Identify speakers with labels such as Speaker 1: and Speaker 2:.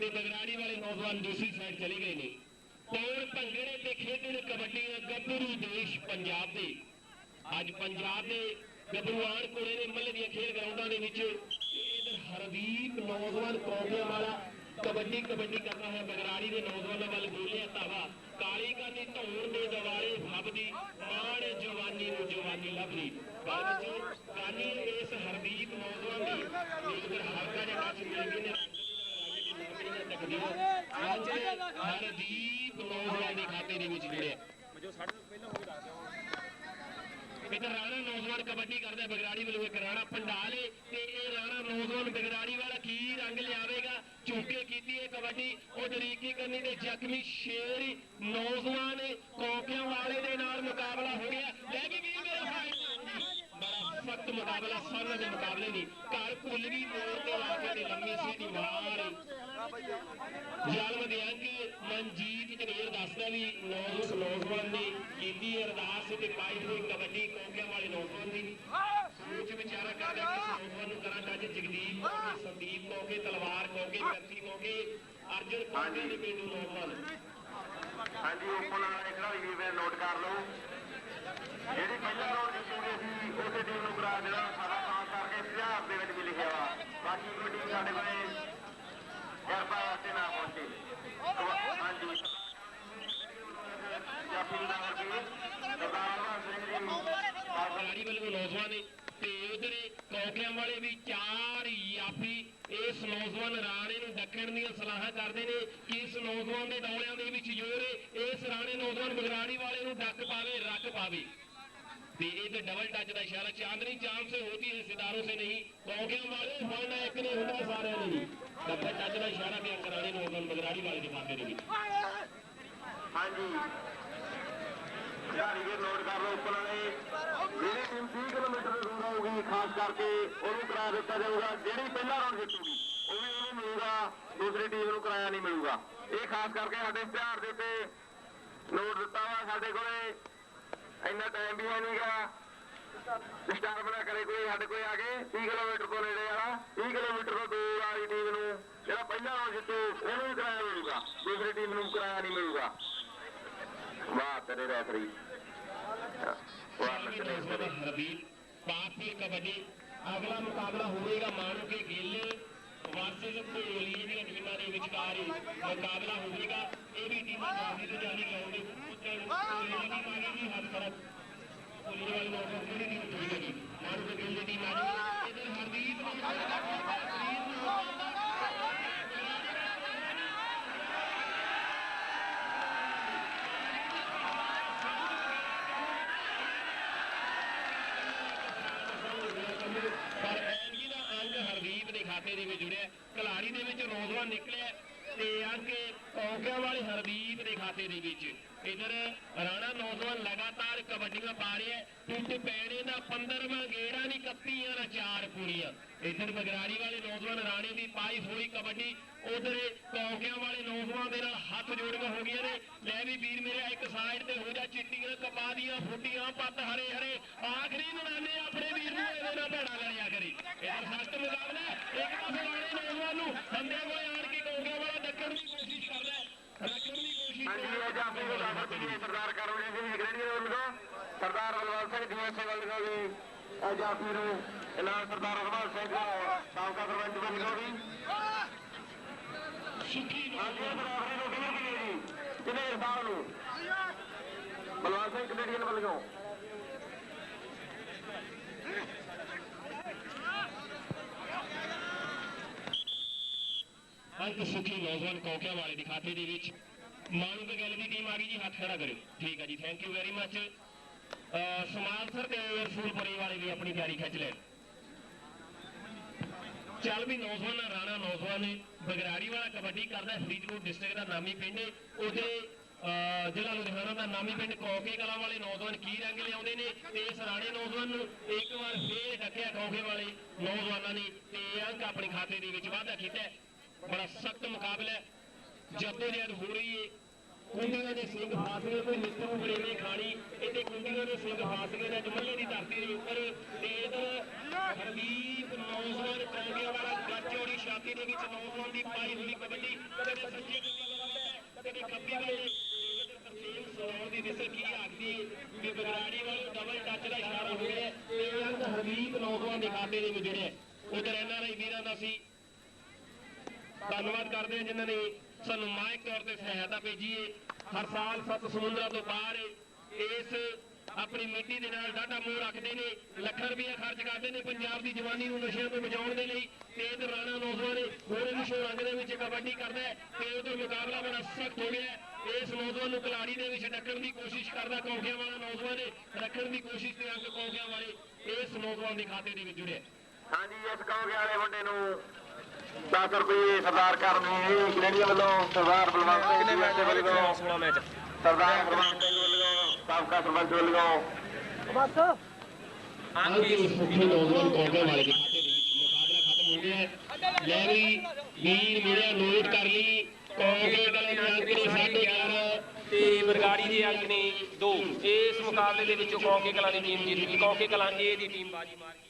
Speaker 1: ਤੇ ਬਗਰਾੜੀ ਵਾਲੇ ਨੌਜਵਾਨ ਦੂਸਰੀ ਸਾਈਡ ਚਲੇ ਗਏ ਨੇ। ਤੋੜ ਭੰਗੜੇ ਤੇ ਖੇਡਣ, ਕਬੱਡੀ ਗੱਭਰੂ ਦੇਸ਼ ਪੰਜਾਬ ਦੇ। ਅੱਜ ਪੰਜਾਬ ਦੇ ਗੱਭਰੂਆਨ ਕੋਲੇ ਨੇ ਮੱਲੇ ਦੀਆਂ ਖੇਡ ਗਰਾਊਂਡਾਂ ਦੇ ਵਿੱਚ ਇਧਰ ਹਰਦੀਪ ਨੌਜਵਾਨ ਕੌਂਕਿਆਂ ਵਾਲਾ ਕਬੱਡੀ ਕਬੱਡੀ ਕਰਦਾ ਹੈ ਬਗਰਾੜੀ ਦੇ ਨੌਜਵਾਨਾਂ ਵੱਲ ਗੋਲਿਆ ਧਾਵਾ। ਕਾਲੀ ਕਾਨੀ ਧੌਣ ਦੇ ਦਿਵਾਰੇ ਫੱਬਦੀ ਮਾਣ ਜਵਾਨੀ ਨੂੰ ਜਵਾਨੀ ਲੱਭਦੀ। ਪਰ ਕਾਨੀ ਇਸ ਹਰਦੀਪ ਨੌਜਵਾਨ ਦੀ ਇਧਰ ਹਲਕਾ ਜਿਹਾ ਟੱਚ ਮਿਲ ਗਈ ਨੇ ਅੱਜ ਹਰਦੀਪ ਨੌਜਵਾਨ ਦੇ ਖਾਤੇ ਦੇ ਵਿੱਚ ਜੁੜਿਆ ਇਧਰ ਰਾਣਾ ਨੌਜਵਾਨ ਕਬੱਡੀ ਕਰਦਾ ਬਗਰਾੜੀ ਵੱਲੋਂ ਇੱਕ ਰਾਣਾ ਪੰਡਾਲੇ ਤੇ ਇਹ ਰਾਣਾ ਨੌਜਵਾਨ ਬਗਰਾੜੀ ਵਾਲਾ ਕੀ ਰੰਗ ਲਿਆਵੇਗਾ? ਚੁੰਕੇ ਕੀਤੀ ਹੈ ਕਬੱਡੀ। ਉਹ ਤਰੀਕੀ ਕਰਨੀ ਤੇ ਜ਼ਖਮੀ ਸ਼ੇਰ ਨੌਜਵਾਨ ਕੋਕਿਆਂ ਵਾਲੇ ਦੇ ਨਾਲ ਮੁਕਾਬਲਾ ਹੋ ਗਿਆ ਲੈ ਵੀ ਵੀਰ ਮੇਰਾ ਭਾਈ। ਬੜਾ ਸਖਤ ਮੁਕਾਬਲਾ, ਸਾਰਿਆਂ ਦੇ ਮੁਕਾਬਲੇ ਨਹੀਂ। ਘਰ ਭੁੱਲ ਵੀ ਮੋੜ ਤੇ ਆ ਕੇ ਲੰਮੀ ਸੀ ਦੀ ਮਾਰ। ਜਲਮ ਦੇ ਅੰਗ ਮਨਜੀਤ ਕਨੇਰ ਦੱਸਦਾ ਵੀ ਨੌਜਵਾਨ ਨੌਜਵਾਨ ਨੇ ਕੀਤੀ ਅਰਦਾਸ ਤੇ ਪਾਈ ਹੋਈ ਕਬੱਡੀ ਕੋਕਿਆਂ ਵਾਲੇ ਨੌਜਵਾਨ ਦੀ। ਸੋਚ ਵਿਚਾਰਾ ਕਰਦਾ ਕਿ ਨੌਜਵਾਨ ਨੂੰ ਕਰਾਂ ਅੱਜ ਜਗਦੀਪ ਕੋਕੇ ਸੰਦੀਪ ਕੋਕੇ ਤਲਵਾਰ ਕੋਕੇ ਕੱਤੀ ਕੋਕੇ ਅਰਜਨ ਕੋਕੇ ਦੇ ਪਿੰਡੂ ਨੌਜਵਾਨ।
Speaker 2: ਹਾਂਜੀ ਓਪਨ ਵਾਲੇ ਖਿਡਾਰੀ ਵੀ ਵੇ ਨੋਟ ਕਰ ਲਓ। ਜਿਹੜੀ ਪਹਿਲਾ ਰੌਂਡ ਜਿੱਤੂਗੇ ਸੀ ਉਸੇ ਟੀਮ ਨੂੰ ਕਰਾ ਦੇਣਾ। ਸਾਰਾ ਖਾਸ ਕਰਕੇ ਇਤਿਹਾਸ ਦੇ ਵਿੱਚ ਵੀ ਲਿਖਿਆ ਵਾ। ਬਾਕੀ ਟੀਮ ਸਾਡੇ ਕੋਲੇ ਕਿਰਪਾ ਵਾਸਤੇ ਨਾ ਪਹੁੰਚੇ ਹਾਂਜੀ ਜਾਫੀ ਦਾ ਸਰਦਾਰ ਸਿੰਘ ਜੀ ਬਾਬਾ
Speaker 1: ਬਗਰਾੜੀ ਵੱਲੋਂ ਨੌਜਵਾਨ ਨੇ ਤੇ ਉਧਰ ਕੌਕਿਆਂ ਵਾਲੇ ਵੀ ਚਾਰ ਯਾਫੀ ਇਸ ਨੌਜਵਾਨ ਰਾਣੇ ਨੂੰ ਡੱਕਣ ਦੀਆਂ ਸਲਾਹਾਂ ਕਰਦੇ ਨੇ ਕਿ ਇਸ ਨੌਜਵਾਨ ਦੇ ਦੌਲਿਆਂ ਦੇ ਵਿੱਚ ਜ਼ੋਰ ਇਸ ਰਾਣੇ ਨੌਜਵਾਨ ਬਗਰਾੜੀ ਵਾਲੇ ਨੂੰ ਡੱਕ ਪਾਵੇ, ਰੱਖ ਪਾਵੇ। कि ये डबल टच का इशारा चांदनी चांद से होती है सितारों से नहीं कौकियों वाले फलना एक नहीं होता सारे नहीं डबल टच का इशारा भी अंकराड़ी में होगा बगराड़ी वाले दिखाते नहीं हाँ
Speaker 2: जी ਖਿਡਾਰੀ ਵੀ ਨੋਟ ਕਰ ਲਓ ਉੱਪਰ ਵਾਲੇ। ਜਿਹੜੀ ਟੀਮ 30 ਕਿਲੋਮੀਟਰ ਦੂਰ ਆਊਗੀ, ਖਾਸ ਕਰਕੇ ਉਹਨੂੰ ਕਿਰਾਇਆ ਦਿੱਤਾ ਜਾਊਗਾ। ਜਿਹੜੀ ਪਹਿਲਾਂ ਰਾਉਂਡ ਜਿੱਤੂਗੀ, ਉਹ ਵੀ ਉਹਨੂੰ ਮਿਲੂਗਾ, ਦੂਸਰੀ ਟੀਮ ਨੂੰ ਕਿਰਾਇਆ ਨਹੀਂ ਮਿਲੂਗਾ। ਇਹ ਖਾਸ ਕਰਕੇ ਸਾਡੇ ਇਸ਼ਤਿਹਾਰ ਦੇ ਉੱਤੇ ਨੋਟ ਦਿੱਤਾ ਵਾ ਸਾਡੇ ਕੋਲੇ। ਇੰਨਾ ਟਾਈਮ ਵੀ ਹੈ ਨਹੀਂਗਾ ਡਿਸਟਰਬ ਨਾ ਕਰੇ ਕੋਈ, ਸਾਡੇ ਕੋਲ ਆ ਕੇ 30 ਕਿਲੋਮੀਟਰ ਤੋਂ ਨੇੜੇ ਵਾਲਾ 30 ਕਿਲੋਮੀਟਰ ਤੋਂ ਦੂਰ ਵਾਲੀ ਟੀਮ ਨੂੰ, ਜਿਹੜਾ ਪਹਿਲਾ ਰਾਉਂਡ ਜਿੱਤੂ, ਉਹਨੂੰ ਵੀ ਕਿਰਾਇਆ ਮਿਲੂਗਾ। ਦੂਸਰੀ ਟੀਮ ਨੂੰ ਕਿਰਾਇਆ ਨਹੀਂ ਮਿਲੂਗਾ। ਵਾਹ, ਤੇਰੇ ਰੈਫਰੀ ਵਾਹ, ਤੇਰੇ ਰੈਫਰੀ
Speaker 1: ਹਰਬੀਰ ਕਬੱਡੀ, ਅਗਲਾ ਮੁਕਾਬਲਾ ਹੋਵੇਗਾ ਮਾਨੋ ਕੇ ਵਰਸਸ ਕੋਹਲੀ ਟੀਮਾਂ ਦੇ ਵਿਚਕਾਰ ਹੀ ਮੁਕਾਬਲਾ ਹੋਵੇਗਾ ਇਹ ਵੀ ਟੀਮਾਂ ਜਾਂਦੀ ਤੇ ਜਾਂਦੀ ਗਰਾਊਂਡ ਦੇ ਕੋਹਲੀ ਦੀ ਟੀਮ ਆ ਹੱਥ ਫ਼ਰਕ ਕੋਹਲੀ ਵਾਲੀ ਨੌਜਵਾਨ ਕਿਹੜੀ ਟੀਮ ਠੀਕ ਹੈ ਜੀ ਮਾਨੋ ਕੇ ਗਿੱਲ ਦੀ ਟੀਮ ਆ ਗਈ ਇਧਰ ਹਰਦੀਪ ਨੇ ਪਰ ਐਨਗੀ ਦਾ ਅੰਗ ਹਰਦੀਪ ਦੇ ਖਾਤੇ ਦੇ ਵਿੱਚ ਜੁੜਿਆ ਕਲਾੜੀ ਦੇ ਵਿੱਚ ਨੌਜਵਾਨ ਨਿਕਲਿਆ ਤੇ ਅੰਗ ਕੌਕਿਆਂ ਵਾਲੇ ਹਰਦੀਪ ਦੇ ਖਾਤੇ ਦੇ ਵਿੱਚ। ਇਧਰ ਰਾਣਾ ਨੌਜਵਾਨ ਲਗਾਤਾਰ ਕਬੱਡੀਆਂ ਪਾ ਰਿਹਾ ਟੁੱਟ ਪੈਣੇ ਦਾ 15ਵਾਂ ਗੇੜਾ ਨਹੀਂ ਕੱਪੀਆਂ ਨਾ ਚਾਰ ਪੂਰੀਆਂ। ਇਧਰ ਬਗਰਾੜੀ ਵਾਲੇ ਨੌਜਵਾਨ ਰਾਣੇ ਦੀ ਪਾਈ ਹੋਈ ਕਬੱਡੀ। ਉਧਰ ਕੌਕਿਆਂ ਵਾਲੇ ਨੌਜਵਾਨ ਦੇ ਨਾਲ ਹੱਥ ਜੋੜੀਆਂ ਹੋ ਗਈਆਂ ਨੇ। ਲੈ ਵੀ ਵੀਰ ਮੇਰੇ, ਇੱਕ ਸਾਈਡ ਤੇ ਹੋ ਜਾ, ਚਿੱਟੀਆਂ ਕਪਾ ਦੀਆਂ ਫੁੱਟੀਆਂ, ਪੱਤ ਹਰੇ ਹਰੇ ਆਖਰੀ ਨਨਾਨੇ ਆਪਣੇ ਵੀਰ ਨੂੰ ਇਹਦੇ ਨਾਲ ਭੇੜਾ ਲੜਿਆ ਕਰੀ ਇਧਰ ਸਖਤ ਮੁਕਾਬਲਾ ਹੈ। ਇੱਕ ਪਾਸੇ ਰਾਣੇ ਨੌਜਵਾਨ ਨੂੰ ਬੰਦਿਆਂ ਕੋਲੇ ਆਣ ਕੇ ਕੌਕਿਆਂ ਵਾਲਾ ਡੱਕਣ ਦੀ ਕੋਸ਼ਿਸ਼ ਕਰਦਾ ਹੈ ਰੱਖਣ ਦੀ ਕੋਸ਼ਿਸ਼
Speaker 2: ਹਾਂਜੀ ਇਹ ਜਾਫੀ ਨੂੰ ਦੱਸ ਦਈਏ ਸਰਦਾਰ ਵੱਲੋਂ ਸਰਦਾਰ ਬਲਵੰਤ ਸਿੰਘ ਇਹ ਜਾਫੀ ਨੂੰ ਇਨਾਮ ਸਰਦਾਰ ਹਰਵੰਤ ਸਿੰਘ ਸਾਬਕਾ ਸਰਪੰਚ ਵੱਲੋਂ ਵੀ
Speaker 1: ਸੁਖੀ
Speaker 2: ਇਹ ਬਰਾਬਰੀ ਨੂੰ ਕਿਹਨੇ ਮਿਲੀ ਜੀ। ਕਿਨੇ ਸਾਹਿਬ ਨੂੰ? ਬਲਵੰਤ ਸਿੰਘ ਕੈਨੇਡੀਅਨ ਵੱਲੋਂ?
Speaker 1: ਅੰਕ ਸੁਖੀ ਨੌਜਵਾਨ ਕੌਕਿਆਂ ਵਾਲੇ ਦੇ ਖਾਤੇ ਦੇ ਵਿੱਚ। ਮਾਨੂ ਕੇ ਗੱਲ ਦੀ ਟੀਮ ਆ ਗਈ ਜੀ ਹੱਥ ਖੜਾ ਕਰਿਓ। ਠੀਕ ਹੈ ਜੀ ਥੈਂਕ ਯੂ ਵੈਰੀ ਮੱਚ ਸਮਾਲ ਸਰ ਤੇ ਫੂਲਪੁਰੇ ਵਾਲੇ ਵੀ ਆਪਣੀ ਤਿਆਰੀ ਖਿੱਚ ਲੈਣ। ਚੱਲ ਵੀ ਨੌਜਵਾਨ ਰਾਣਾ ਨੌਜਵਾਨ ਨੇ ਬਗਰਾੜੀ ਵਾਲਾ ਕਬੱਡੀ ਕਰਦਾ ਫਰੀਦਕੋਟ ਡਿਸਟ੍ਰਿਕਟ ਦਾ ਨਾਮੀ ਪਿੰਡ ਹੈ। ਉਹਦੇ ਅਹ, ਜ਼ਿਲ੍ਹਾ ਲੁਧਿਆਣਾ ਦਾ ਨਾਮੀ ਪਿੰਡ ਕੌਕੇ ਕਲਾਂ ਵਾਲੇ ਨੌਜਵਾਨ ਕੀ ਰੰਗ ਲਿਆਉਂਦੇ ਨੇ? ਤੇ ਇਸ ਰਾਣੇ ਨੌਜਵਾਨ ਨੂੰ ਇੱਕ ਵਾਰ ਫੇਰ ਡੱਕਿਆ ਕੌਕੇ ਵਾਲੇ ਨੌਜਵਾਨਾਂ ਨੇ ਤੇ ਅੰਕ ਆਪਣੇ ਖਾਤੇ ਦੇ ਵਿੱਚ ਵਾਧਾ ਕੀਤਾ। ਬੜਾ ਸਖਤ ਮੁਕਾਬਲਾ ਹੈ। ਜੱਦੋਜਹਿਦ ਹੋ ਰਹੀ ਹੈ ਕੁੰਡੀਆਂ ਦੇ ਸਿੰਘ ਫਾਸ ਗਏ ਕੋਈ ਨਿੱਤਰੂ ਬਰੇਵੇਂ ਖਾਣੀ। ਇੱਥੇ ਕੁੰਡੀਆਂ ਦੇ ਸਿੰਘ ਫਾਸ ਗਏ ਜਮੱਲੇ ਦੀ ਧਰਤੀ ਦੇ ਉੱਪਰ ਤੇ ਹਰਦੀਪ, ਨੌਜਵਾਨ ਕੌਂਗਿਆਂ ਵਾਲਾ ਗੱਚੋੜੀ ਛਾਤੀ ਦੇ ਵਿੱਚ ਨੌਜਵਾਨ ਦੀ ਪਾਈ ਹੋਈ ਕਬੱਡੀ। ਕਦੇ ਸੱਜੇ ਕਦੇ ਖੱਬੀ ਵੱਲ। ਤਰਸੇਮ ਦੀ ਵਿਸਰ ਕੀ ਆਖਦੀ ਵੀ ਬਗਰਾੜੀ ਵੱਲੋਂ ਡਬਲ ਟੱਚ ਦਾ ਇਸ਼ਾਰਾ ਹੋ ਰਿਹਾ ਤੇ ਇਹ ਹਰਦੀਪ ਨੌਜਵਾਨ ਦੇ ਖਾਤੇ ਦੇ ਵਿੱਚ ਜੁੜਿਆ ਉਧਰ ਐਨਆਰਆਈ ਵੀਰਾਂ ਦਾ ਸੀ। ਧੰਨਵਾਦ ਕਰਦੇ ਹਾਂ ਜਿਨ੍ਹਾਂ ਨੇ ਸਾਨੂੰ ਮਾਇਕ ਤੌਰ ਤੇ ਸਹਾਇਤਾ ਭੇਜੀ ਹਰ ਸਾਲ ਸੱਤ ਸਮੁੰਦਰਾਂ ਤੋਂ ਪਾਰ ਇਸ ਆਪਣੀ ਮਿੱਟੀ ਦੇ ਨਾਲ ਡਾਢਾ ਮੋਹ ਰੱਖਦੇ ਨੇ। ਲੱਖਾਂ ਰੁਪਏ ਖਰਚ ਕਰਦੇ ਨੇ ਪੰਜਾਬ ਦੀ ਜਵਾਨੀ ਨੂੰ ਨਸ਼ਿਆਂ ਤੋਂ ਬਚਾਉਣ ਦੇ ਲਈ। ਤੇ ਇਹ ਰਾਣਾ ਨੌਜਵਾਨ ਹੋਰ ਵਿਸ਼ਵ ਰੰਗ ਦੇ ਵਿੱਚ ਕਬੱਡੀ ਕਰਦਾ ਹੈ ਤੇ ਉਹਦਾ ਮੁਕਾਬਲਾ ਬੜਾ ਸਖਤ ਹੋ ਗਿਆ ਇਸ ਨੌਜਵਾਨ ਨੂੰ ਕਲਾੜੀ ਦੇ ਵਿੱਚ ਡੱਕਣ ਦੀ ਕੋਸ਼ਿਸ਼ ਕਰਦਾ ਕੌਂਕਿਆਂ ਵਾਲਾ ਨੌਜਵਾਨ ਹੈ ਰੱਖਣ ਦੀ ਕੋਸ਼ਿਸ਼ ਤੇ ਅੰਕ ਕੌਂਕਿਆਂ ਵਾਲੇ ਇਸ ਨੌਜਵਾਨ ਦੇ ਖਾਤੇ ਦੇ ਵਿੱਚ ਜੁੜਿਆ।
Speaker 2: ਹਾਂਜੀ, ਇਸ ਕਹੋਗੇ ਵਾਲੇ ਮੁੰਡੇ ਨੂੰ 10 ਰੁਪਏ ਸਰਦਾਰ ਕਰਮੀ ਕੈਨੇਡੀਆ ਵੱਲੋਂ ਸਰਦਾਰ ਬਲਵੰਤ ਸਿੰਘ ਜੀ ਦੇ ਵੱਲੋਂ।
Speaker 3: 16 ਮੈਚ
Speaker 2: ਸਰਦਾਰ ਬਲਵੰਤ ਸਿੰਘ ਵੱਲੋਂ ਸਾਬਕਾ ਸਰਪੰਚ ਵੱਲੋਂ।
Speaker 1: ਅੱਜ ਇਸ ਮੁੱਖੀ ਨੌਜਵਾਨ ਕੌਂਕੇ ਵਾਲੇ ਦੇ ਖਾਤੇ ਦੇ ਵਿੱਚ ਮੁਕਾਬਲਾ ਖਤਮ ਹੋ ਗਿਆ। ਹੈ ਲੈ ਵੀ ਵੀਰ ਮੇਰਾ ਨੋਟ ਕਰ ਲਈ। ਕੌਂਕੇ ਵਾਲੇ ਦੇ ਅੰਕ ਨੇ 11.5
Speaker 3: ਤੇ ਬਰਗਾੜੀ ਦੇ ਅੰਕ ਨੇ 2 ਇਸ ਮੁਕਾਬਲੇ ਦੇ ਵਿੱਚੋਂ ਕੌਂਕੇ ਕਲਾਂ ਦੀ ਟੀਮ ਜਿੱਤ ਗਈ। ਕੌਂਕੇ ਕਲਾਂ ਦੀ ਟੀਮ ਬਾਜੀ ਮਾਰ ਗਈ।